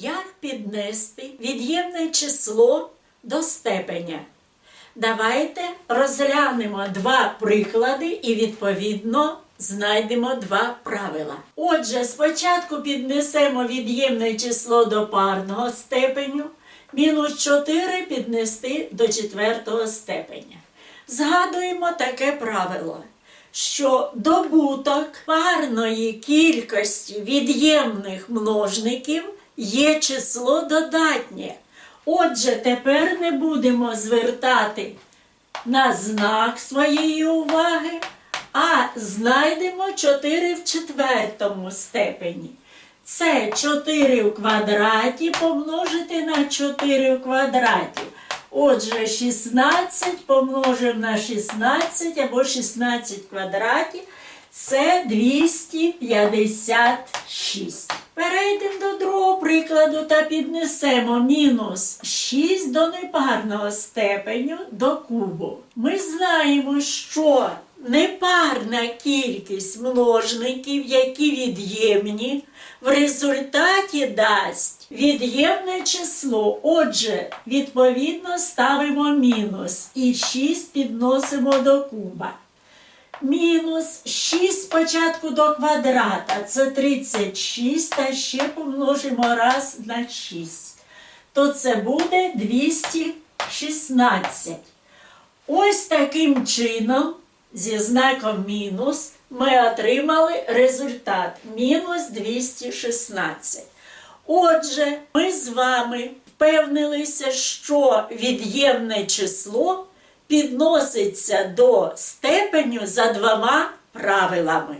Як піднести від'ємне число до степеня? Давайте розглянемо два приклади і відповідно знайдемо два правила. Отже, спочатку піднесемо від'ємне число до парного степеню, мінус 4 піднести до четвертого степеня. Згадуємо таке правило, що добуток парної кількості від'ємних множників є число додатнє. Отже, тепер не будемо звертати на знак своєї уваги, а знайдемо 4 в четвертому степені. Це 4 в квадраті помножити на 4 в квадраті. Отже, 16 помножив на 16 або 16 в квадраті. Це 256. Перейдемо до другого прикладу та піднесемо мінус 6 до непарного степеню до кубу. Ми знаємо, що непарна кількість множників, які від'ємні, в результаті дасть від'ємне число. Отже, відповідно ставимо мінус і 6 підносимо до куба. Мінус 6 спочатку до квадрата. Це 36, та ще помножимо раз на 6. То це буде 216. Ось таким чином, зі знаком мінус, ми отримали результат мінус 216. Отже, ми з вами впевнилися, що від'ємне число підноситься до степеню за двома правилами.